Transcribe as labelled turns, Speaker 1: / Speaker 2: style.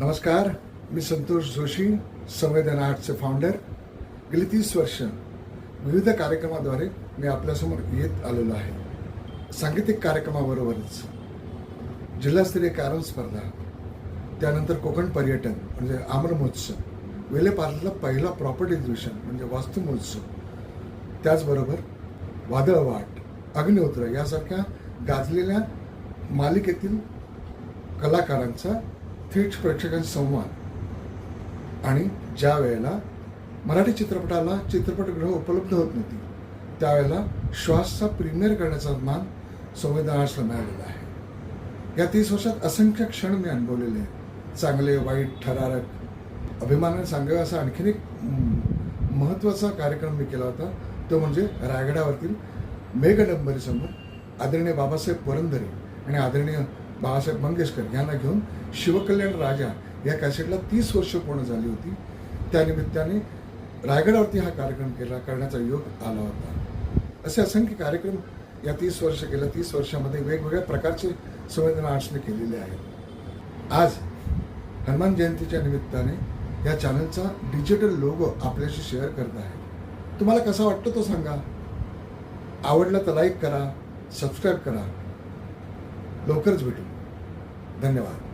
Speaker 1: नमस्कार मी संतोष जोशी संवेदना आर्टचे फाउंडर गेली तीस वर्ष विविध कार्यक्रमाद्वारे मी आपल्यासमोर येत आलेलो आहे. सांगीतिक कार्यक्रमाबरोबरच जिल्हास्तरीय कॅरम स्पर्धा त्यानंतर कोकण पर्यटन म्हणजे आम्र महोत्सव वेलेपार्ल्यातला पहिला प्रॉपर्टी एक्झिबिशन म्हणजे वास्तू महोत्सव त्याचबरोबर वादळवाट अग्निहोत्र यासारख्या गाजलेल्या मालिकेतील कलाकारांचा थेट प्रेक्षकांशी संवाद. आणि ज्या वेळेला मराठी चित्रपटाला चित्रपटगृह उपलब्ध होत नव्हती त्यावेळेला श्वासचा प्रीमियर करण्याचा मान संवेदना आर्ट्सला मिळालेला आहे. या तीस वर्षात असंख्य क्षण मी अनुभवलेले आहेत. चांगले वाईट ठरारक अभिमानाने सांगावे असा आणखीन एक महत्त्वाचा कार्यक्रम मी केला होता. तो म्हणजे रायगडावरतील मेघडंबरीसमोर आदरणीय बाबासाहेब पुरंदरे आणि आदरणीय बाळासाहेब मंगेशकर यांना घेऊन शिवकल्याण राजा या कॅसेटला तीस वर्ष पूर्ण झाली होती. त्यानिमित्ताने रायगडावरती हा कार्यक्रम केला करण्याचा योग आला होता. असे असंख्य कार्यक्रम या तीस वर्ष गेल्या तीस वर्षामध्ये वेगवेगळ्या प्रकारचे संवेदना आर्ट्सने केलेले आहेत. आज हनुमान जयंतीच्या निमित्ताने या चॅनलचा डिजिटल लोगो आपल्याशी शेअर करत आहे. तुम्हाला कसा वाटतो तो सांगा. आवडला तर लाईक करा सबस्क्राईब करा. लवकरच भेटू. धन्यवाद.